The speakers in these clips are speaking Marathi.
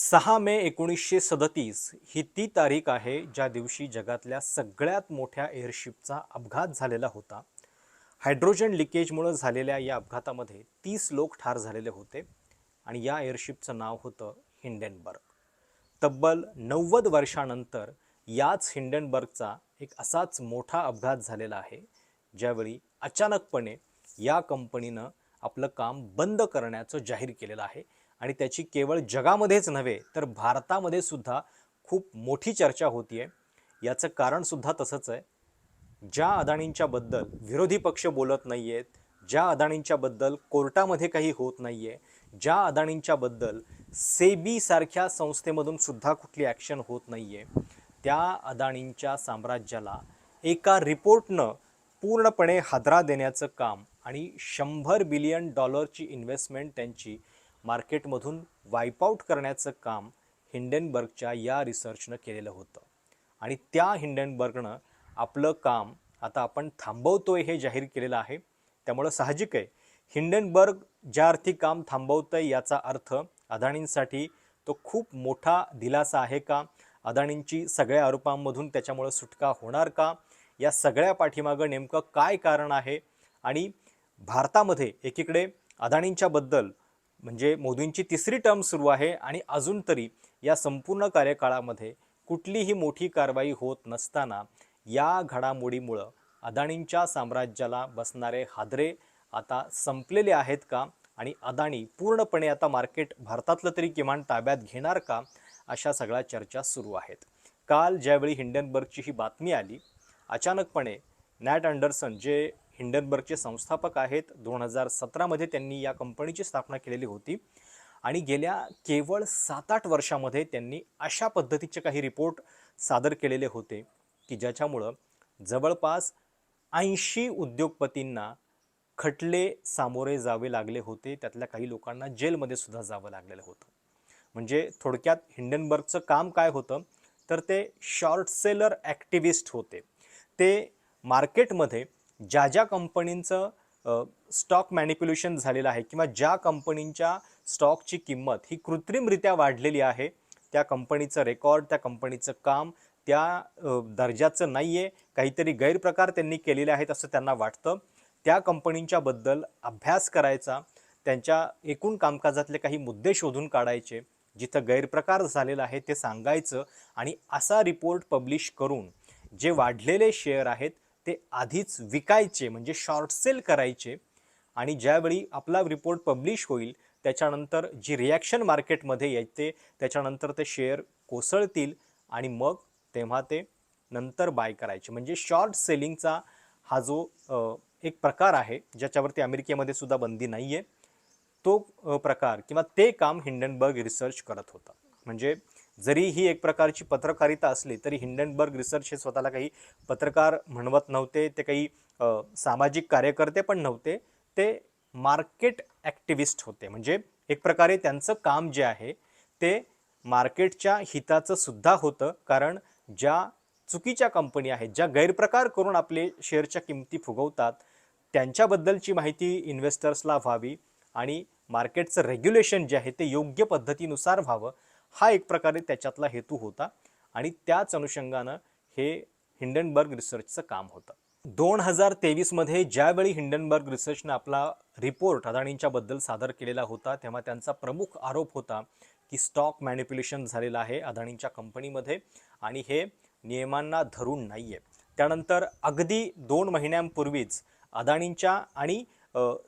सहा मे एकोणीसशे सदतीस ही ती तारीख आहे ज्या दिवशी जगातल्या सगळ्यात मोठ्या एअरशिपचा अपघात झालेला होता. हायड्रोजन लिकेजमुळं झालेल्या या अपघातामध्ये तीस लोक ठार झालेले होते आणि या एअरशिपचं नाव होतं हिंडेनबर्ग. तब्बल नव्वद वर्षानंतर याच हिंडनबर्गचा एक असाच मोठा अपघात झालेला आहे ज्यावेळी अचानकपणे या कंपनीनं आपलं काम बंद करण्याचं जाहीर केलेलं आहे. आणि त्याची केवळ जगामध्येच नव्हे तर भारतामध्ये सुद्धा खूप मोठी चर्चा होती आहे याचं कारणसुद्धा तसंच आहे. ज्या अदाणींच्याबद्दल विरोधी पक्ष बोलत नाही आहेत ज्या अदाणींच्याबद्दल कोर्टामध्ये काही होत नाही आहे ज्या अदाणींच्याबद्दल सेबीसारख्या संस्थेमधून सुद्धा कुठली ॲक्शन होत नाही आहे त्या अदाणींच्या साम्राज्याला एका रिपोर्टनं पूर्णपणे हादरा देण्याचं काम आणि शंभर बिलियन डॉलरची इन्व्हेस्टमेंट त्यांची मार्केटमधून वाईपआउट करण्याचं काम हिंडेनबर्गच्या या रिसर्चनं केलेलं होतं. आणि त्या हिंडेनबर्गनं आपलं काम आता आपण थांबवतोय हे जाहीर केलेलं आहे. त्यामुळं साहजिक आहे. हिंडेनबर्ग ज्या अर्थी काम थांबवतंय याचा अर्थ अदाणींसाठी तो खूप मोठा दिलासा आहे का? अदाणींची सगळ्या आरोपांमधून त्याच्यामुळं सुटका होणार का? या सगळ्या पाठीमागं नेमकं काय कारण आहे? आणि भारतामध्ये एकीकडे अदाणींच्याबद्दल म्हणजे मोदींची तिसरी टर्म सुरू आहे आणि अजून तरी या संपूर्ण कार्यकाळामध्ये कुठलीही मोठी कारवाई होत नसताना या घडामोडीमुळं अदाणींच्या साम्राज्याला बसणारे हादरे आता संपलेले आहेत का? आणि अदाणी पूर्णपणे आता मार्केट भारतातलं तरी किमान ताब्यात घेणार का? अशा सगळ्या चर्चा सुरू आहेत. काल ज्यावेळी हिंडनबर्गची ही बातमी आली अचानकपणे नॅट अँडरसन जे हिंडनबर्गचे संस्थापक आहेत. दोन हजार सतरामध्ये त्यांनी या कंपनीची स्थापना केलेली होती. आणि गेल्या केवळ सात आठ वर्षामध्ये त्यांनी अशा पद्धतीचे काही रिपोर्ट सादर केलेले होते की ज्याच्यामुळं जवळपास ऐंशी उद्योगपतींना खटले सामोरे जावे लागले होते. त्यातल्या काही लोकांना जेलमध्ये सुद्धा जावं लागलेलं होतं. म्हणजे थोडक्यात हिंडनबर्गचं काम काय होतं? तर ते शॉर्ट सेलर ॲक्टिव्हिस्ट होते. ते मार्केटमध्ये ज्या ज्या कंपनींचं स्टॉक मॅनिप्युलेशन झालेलं आहे किंवा ज्या कंपनींच्या स्टॉकची किंमत ही कृत्रिमरित्या वाढलेली आहे त्या कंपनीचं रेकॉर्ड त्या कंपनीचं काम त्या दर्जाचं नाही आहे काहीतरी गैरप्रकार त्यांनी केलेले आहेत असं त्यांना वाटतं. त्या कंपनींच्या बद्दल अभ्यास करायचा त्यांच्या एकूण कामकाजातले काही मुद्दे शोधून काढायचे जिथं गैरप्रकार झालेला आहे ते सांगायचं आणि असा रिपोर्ट पब्लिश करून जे वाढलेले शेअर आहेत ते आधीच विकायचे म्हणजे शॉर्ट सेल करायचे आणि ज्यावेळी आपला रिपोर्ट पब्लिश होईल त्याच्यानंतर जी रिॲक्शन मार्केटमध्ये येते त्याच्यानंतर ते शेअर कोसळतील आणि मग तेव्हा ते नंतर बाय करायचे. म्हणजे शॉर्ट सेलिंगचा हा जो एक प्रकार आहे ज्याच्यावरती अमेरिकेमध्ये सुद्धा बंदी नाही आहे तो प्रकार किंवा ते काम हिंडनबर्ग रिसर्च करत होता. म्हणजे जरी ही एक प्रकारची पत्रकारिता असली तरी हिंडनबर्ग रिसर्च हे स्वतःला काही पत्रकार म्हणवत नव्हते ते काही सामाजिक कार्यकर्ते पण नव्हते ते मार्केट ॲक्टिव्हिस्ट होते. म्हणजे एक प्रकारे त्यांचं काम जे आहे ते मार्केटच्या हिताचं सुद्धा होतं कारण ज्या चुकीच्या कंपनी आहेत ज्या गैरप्रकार करून आपले शेअरच्या किमती फुगवतात त्यांच्याबद्दलची माहिती इन्व्हेस्टर्सला व्हावी आणि मार्केटचं रेग्युलेशन जे आहे ते योग्य पद्धतीनुसार व्हावं हा एक प्रकारे त्याच्यातला हेतू होता आणि त्याच अनुषंगानं हे हिंडनबर्ग रिसर्चचं काम होतं. दोन हजार तेवीसमध्ये ज्यावेळी हिंडनबर्ग रिसर्चनं आपला रिपोर्ट अदाणींच्याबद्दल सादर केलेला होता तेव्हा त्यांचा प्रमुख आरोप होता की स्टॉक मॅनिप्युलेशन झालेलं आहे अदाणींच्या कंपनीमध्ये आणि हे नियमांना धरून नाही आहे त्यानंतर अगदी दोन महिन्यांपूर्वीच अदाणींच्या आणि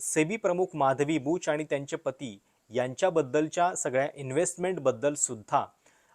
सेबी प्रमुख माधवी बूच आणि त्यांचे पती यांच्याबद्दलच्या सगळ्या इन्व्हेस्टमेंटबद्दल सुद्धा.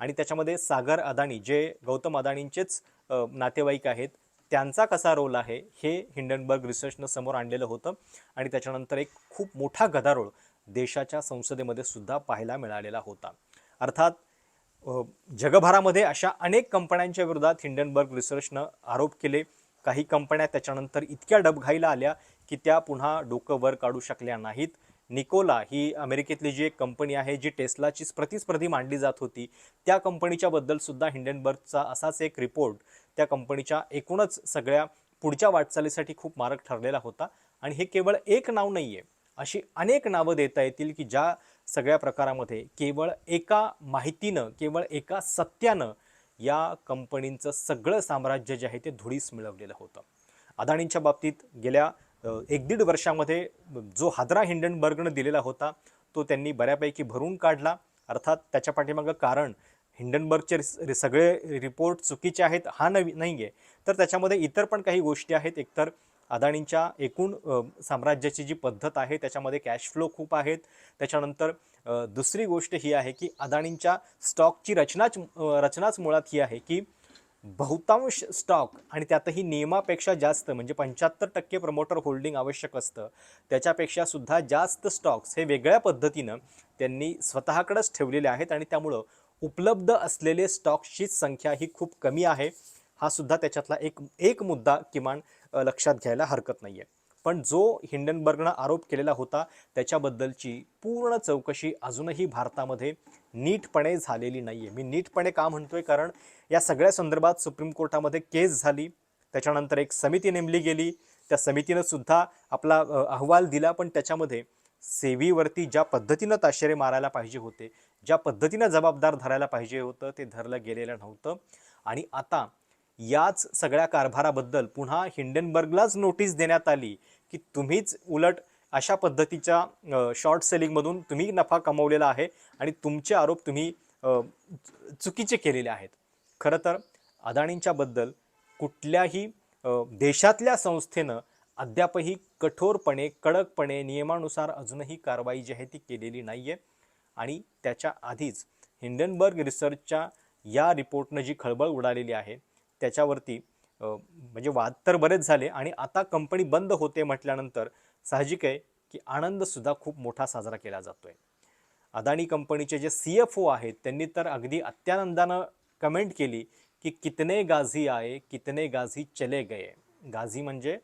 आणि त्याच्यामध्ये सागर अदानी जे गौतम अदानींचेच नातेवाईक आहेत त्यांचा कसा रोल आहे हे हिंडनबर्ग रिसर्चनं समोर आणलेलं होतं. आणि त्याच्यानंतर एक खूप मोठा गदारोळ देशाच्या संसदेमध्ये सुद्धा पाहायला मिळालेला होता. अर्थात जगभरामध्ये अशा अनेक कंपन्यांच्या विरोधात हिंडनबर्ग रिसर्चनं आरोप केले. काही कंपन्या त्याच्यानंतर इतक्या डबघाईला आल्या की त्या पुन्हा डोकं वर काढू शकल्या नाहीत. निकोला ही अमेरिकेतली जी एक कंपनी आहे जी टेस्लाची प्रतिस्पर्धी मांडली जात होती त्या कंपनीच्या बद्दल सुद्धा हिंडनबर्गचा असाच एक रिपोर्ट त्या कंपनीच्या एकूणच सगळ्या पुढच्या वाटचालीसाठी खूप मारक ठरलेला होता. आणि हे केवळ एक नाव नाही आहे अशी अनेक नावं देता येतील की ज्या सगळ्या प्रकारामध्ये केवळ एका माहितीनं केवळ एका सत्यानं या कंपनींचं सगळं साम्राज्य जे आहे ते धुळीस मिळवलेलं होतं. अदानींच्या बाबतीत गेल्या एक दीड वर्षामध्ये जो हादरा हिंडनबर्गनं दिलेला होता तो त्यांनी बऱ्यापैकी भरून काढला. अर्थात त्याच्या पाठीमागं कारण हिंडनबर्गचे सगळे रिपोर्ट चुकीचे आहेत हा नवी नाही आहे तर त्याच्यामध्ये इतर पण काही गोष्टी आहेत. एकतर अदाणींच्या एकूण साम्राज्याची जी पद्धत आहे त्याच्यामध्ये कॅश फ्लो खूप आहेत. त्याच्यानंतर दुसरी गोष्ट ही आहे की अदाणींच्या स्टॉकची रचनाच रचनाच मुळात ही आहे की बहुतांश स्टॉक आणि त्यातही नियमापेक्षा जास्त म्हणजे पंच्याहत्तर टक्के प्रमोटर होल्डिंग आवश्यक असतं. त्याच्यापेक्षा सुद्धा जास्त स्टॉक्स हे वेगळ्या पद्धतीनं त्यांनी स्वतःकडेच ठेवलेले आहेत आणि त्यामुळं उपलब्ध असलेले स्टॉक्सची संख्या ही खूप कमी आहे. हा सुद्धा त्याच्यातला एक एक मुद्दा किमान लक्षात घ्यायला हरकत नाही आहे पण जो हिंडनबर्गनं आरोप केलेला होता त्याच्याबद्दलची पूर्ण चौकशी अजूनही भारतामध्ये नीटपणे झालेली नाही आहे मी नीटपणे का म्हणतोय? कारण या सगळ्या संदर्भात सुप्रीम कोर्टामध्ये केस झाली त्याच्यानंतर एक समिती नेमली गेली त्या समितीनं सुद्धा आपला अहवाल दिला पण त्याच्यामध्ये सेवीवरती ज्या पद्धतीनं ताशेरे मारायला पाहिजे होते ज्या पद्धतीनं जबाबदार धरायला पाहिजे होतं ते धरलं गेलेलं नव्हतं. आणि आता याच सगळ्या कारभाराबद्दल पुन्हा हिंडनबर्गलाच नोटीस देण्यात आली की तुम्हीच उलट अशा पद्धतीच्या शॉर्ट सेलिंगमधून तुम्ही नफा कमवलेला आहे आणि तुमचे आरोप तुम्ही चुकीचे केलेले आहेत. खरं तर अदाणींच्याबद्दल कुठल्याही देशातल्या संस्थेनं अद्यापही कठोरपणे कडकपणे नियमानुसार अजूनही कारवाई जी आहे ती केलेली नाही आहे आणि त्याच्या आधीच हिंडनबर्ग रिसर्चच्या या रिपोर्टनं जी खळबळ उडालेली आहे त्याच्यावरती म्हणजे वाद तर बरेच झाले आणि आता कंपनी बंद होते म्हटल्यानंतर साहजिक आहे की आनंदसुद्धा खूप मोठा साजरा केला जातो आहे अदानी कंपनीचे जे सी एफ ओ आहेत त्यांनी तर अगदी अत्यानंदानं कमेंट केली की कितने गाझी आए कितने गाझी चले गए. गाझी म्हणजे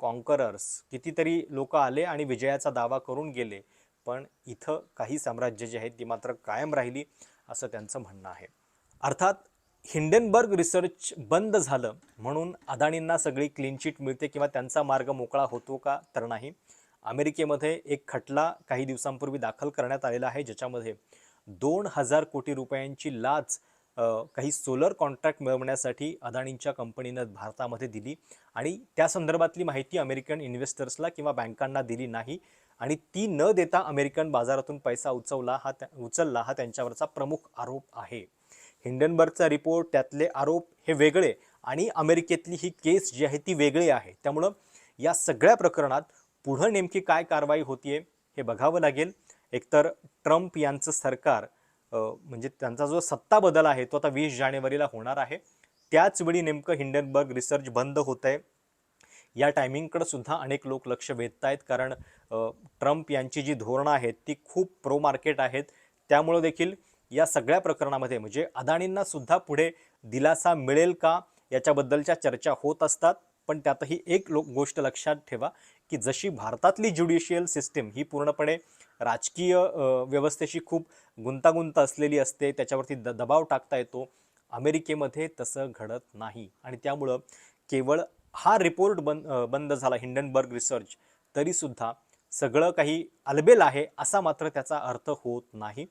कॉन्करर्स कितीतरी लोक आले आणि विजयाचा दावा करून गेले पण इथं काही साम्राज्य जे आहेत ती मात्र कायम राहिली असं त्यांचं म्हणणं आहे. अर्थात हिंडनबर्ग रिसर्च बंद झालं म्हणून अदाणींना सगळी क्लीन चिट मिळते किंवा त्यांचा मार्ग मोकळा होतो का तर नाही. अमेरिकेमध्ये एक खटला काही दिवसांपूर्वी दाखल करण्यात आलेला आहे ज्याच्यामध्ये दोन हजार कोटी रुपयांची लाच काही सोलर कॉन्ट्रॅक्ट मिळवण्यासाठी अदाणींच्या कंपनीनं भारतामध्ये दिली. आणि त्या संदर्भातली माहिती अमेरिकन इन्व्हेस्टर्सला किंवा बँकांना दिली नाही. आणि ती न देता अमेरिकन बाजारातून पैसा उचवला हा त्या उचलला हा त्यांच्यावरचा प्रमुख आरोप आहे. हिंडनबर्गचा रिपोर्ट त्यातले आरोप हे वेगळे आणि अमेरिकेतली ही केस जी आहे ती वेगळी आहे. त्यामुळं या सगळ्या प्रकरणात पुढं नेमकी काय कारवाई होतीये हे बघावं लागेल. एकतर ट्रम्प यांचं सरकार म्हणजे त्यांचा जो सत्ता बदल आहे तो आता वीस जानेवारीला होणार आहे. त्याचवेळी नेमकं हिंडनबर्ग रिसर्च बंद होत आहे या टायमिंगकडे सुद्धा अनेक लोक लक्ष वेधत आहेत कारण ट्रम्प यांची जी धोरणं आहेत ती खूप प्रो मार्केट आहेत. त्यामुळं देखील या सगळ्या प्रकरणामध्ये म्हणजे अदाणींना सुद्धा पुढे दिलासा मिळेल का याच्याबद्दलच्या चर्चा होत असतात. पण त्यातही एक लोक गोष्ट लक्षात ठेवा की जशी भारतातली ज्युडिशियल सिस्टीम ही पूर्णपणे राजकीय व्यवस्थेशी खूप गुंतागुंत असलेली असते त्याच्यावरती द दबाव टाकता येतो. अमेरिकेमध्ये तसं घडत नाही. आणि त्यामुळं केवळ हा रिपोर्ट बंद बंद झाला हिंडनबर्ग रिसर्च तरीसुद्धा सगळं काही अलबेल आहे असा मात्र त्याचा अर्थ होत नाही.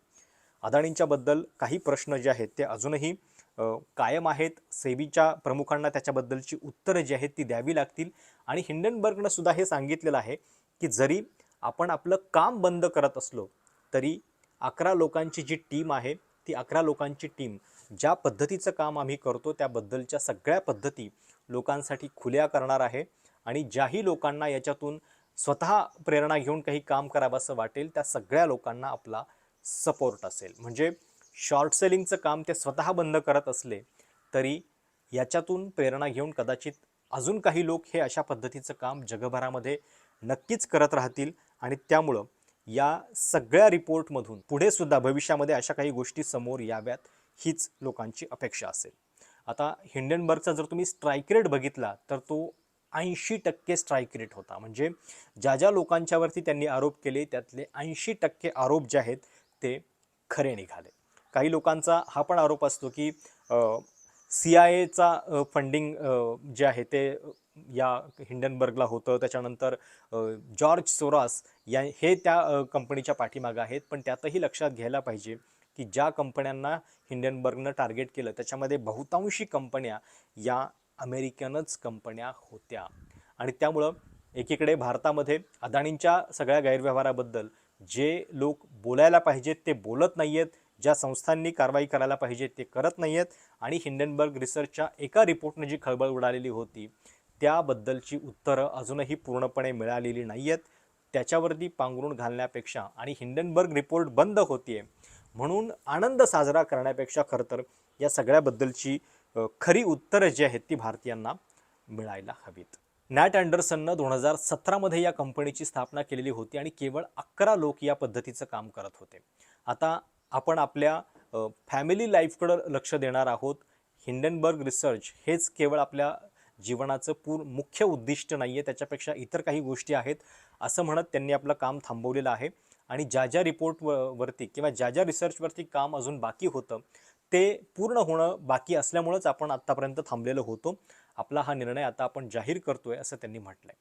अदाणींच्याबद्दल काही प्रश्न जे आहेत ते अजूनही कायम आहेत. सेबीच्या प्रमुखांना त्याच्याबद्दलची उत्तरं जी आहेत ती द्यावी लागतील. आणि हिंडनबर्गनं सुद्धा हे सांगितलेलं आहे की जरी आपण आपलं काम बंद करत असलो तरी अकरा लोकांची जी टीम आहे ती अकरा लोकांची टीम ज्या पद्धतीचं काम आम्ही करतो त्याबद्दलच्या सगळ्या पद्धती लोकांसाठी खुल्या करणार आहे. आणि ज्याही लोकांना याच्यातून स्वतः प्रेरणा घेऊन काही काम करावंसं वाटेल त्या सगळ्या लोकांना आपला सपोर्ट असेल. म्हणजे शॉर्ट सेलिंगचं काम ते स्वतः बंद करत असले तरी याच्यातून प्रेरणा घेऊन कदाचित अजून काही लोक हे अशा पद्धतीचं काम जगभरामध्ये नक्कीच करत राहतील आणि त्यामुळं या सगळ्या रिपोर्टमधून पुढे सुद्धा भविष्यामध्ये अशा काही गोष्टी समोर याव्यात हीच लोकांची अपेक्षा असेल. आता हिंडनबर्गचा जर तुम्ही स्ट्राईक रेट बघितला तर तो ऐंशी टक्के स्ट्राईक रेट होता. म्हणजे ज्या ज्या लोकांच्यावरती त्यांनी आरोप केले त्यातले ऐंशी टक्के आरोप जे आहेत ते खरे निघाले. काही लोकांचा हा पण आरोप असतो की सी आय एचा फंडिंग जे आहे ते या हिंडनबर्गला होतं. त्याच्यानंतर जॉर्ज सोरास या हे त्या कंपनीच्या पाठीमागं आहेत. पण त्यातही लक्षात घ्यायला पाहिजे की ज्या कंपन्यांना हिंडनबर्गनं टार्गेट केलं त्याच्यामध्ये बहुतांशी कंपन्या या अमेरिकनच कंपन्या होत्या. आणि त्यामुळं एकीकडे भारतामध्ये अदानींच्या सगळ्या गैरव्यवहाराबद्दल जे लोक बोलायला पाहिजेत ते बोलत नाही आहेत ज्या संस्थांनी कारवाई करायला पाहिजे ते करत नाही आहेत आणि हिंडनबर्ग रिसर्चच्या एका रिपोर्टने जी खळबळ उडालेली होती त्याबद्दलची उत्तरं अजूनही पूर्णपणे मिळालेली नाही आहेत त्याच्यावरती पांघरून घालण्यापेक्षा आणि हिंडनबर्ग रिपोर्ट बंद होतीये म्हणून आनंद साजरा करण्यापेक्षा खरं तर या सगळ्याबद्दलची खरी उत्तरं जी आहेत ती भारतीयांना मिळायला हवीत. नॅट अँडरसननं दोन हजार सतरामध्ये या कंपनीची स्थापना केलेली होती आणि केवळ अकरा लोक या पद्धतीचं काम करत होते. आता आपण आपल्या फॅमिली लाईफकडं लक्ष देणार आहोत. हिंडनबर्ग रिसर्च हेच केवळ आपल्या जीवनाचं पूर मुख्य उद्दिष्ट नाही आहे त्याच्यापेक्षा इतर काही गोष्टी आहेत असं म्हणत त्यांनी आपलं काम थांबवलेलं आहे. आणि ज्या ज्या रिपोर्ट वरती किंवा ज्या ज्या रिसर्चवरती काम अजून बाकी होतं ते पूर्ण होणं बाकी असल्यामुळंच आपण आत्तापर्यंत थांबलेलो होतो. आपला हा निर्णय आता आपण जाहीर करतोय असं त्यांनी म्हटलंय.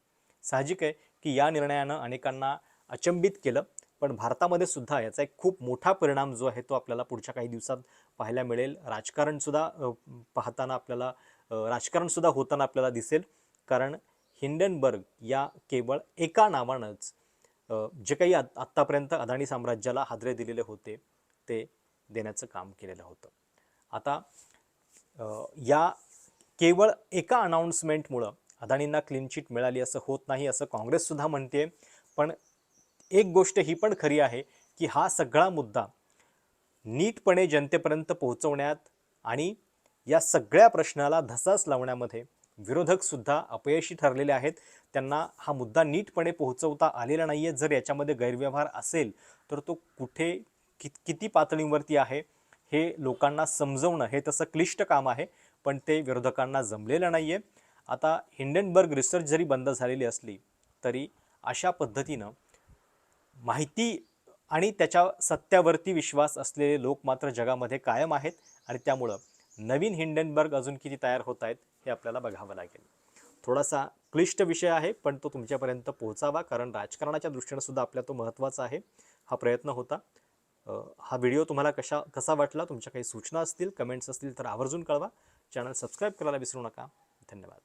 साहजिक आहे की या निर्णयानं अनेकांना अचंबित केलं पण भारतामध्ये सुद्धा याचा एक खूप मोठा परिणाम जो आहे तो आपल्याला पुढच्या काही दिवसात पाहायला मिळेल. राजकारणसुद्धा पाहताना आपल्याला राजकारणसुद्धा होताना आपल्याला दिसेल. कारण हिंडनबर्ग या केवळ एका नावानंच जे काही आत- आत्तापर्यंत अदानी साम्राज्याला हादरे दिलेले होते ते देण्याचं काम केलेलं होतं. आता या केवळ एका अनाऊन्समेंटमुळं अदानींना क्लीन चिट मिळाली असं होत नाही असं काँग्रेससुद्धा म्हणते पण एक गोष्ट ही पण खरी आहे की हा सगळा मुद्दा नीटपणे जनतेपर्यंत पोहोचवण्यात आणि या सगळ्या प्रश्नाला धसास लावण्यामध्ये विरोधकसुद्धा अपयशी ठरलेले आहेत. त्यांना हा मुद्दा नीटपणे पोहोचवता आलेला नाही आहे जर याच्यामध्ये गैरव्यवहार असेल तर तो कुठे कि किती पातळीवरती आहे हे लोकांना समजवणं हे तसं क्लिष्ट काम आहे पण ते विरोधकांना जमलेलं नाही आहे आता हिंडनबर्ग रिसर्च जरी बंद झालेली असली तरी अशा पद्धतीनं माहिती आणि त्याच्या सत्यावरती विश्वास असलेले लोक मात्र जगामध्ये कायम आहेत आणि त्यामुळं नवीन हिंडनबर्ग अजून किती तयार होत आहेत हे आपल्याला बघावं लागेल. थोडासा क्लिष्ट विषय आहे पण तो तुमच्यापर्यंत पोहोचावा कारण राजकारणाच्या दृष्टीनं सुद्धा आपल्या तो महत्त्वाचा आहे. हा प्रयत्न होता. हा व्हिडिओ तुम्हाला कशा कसा वाटला तुमच्या काही सूचना असतील कमेंट्स असतील तर आवर्जून कळवा. चॅनल सबस्क्राईब करायला विसरू नका. धन्यवाद.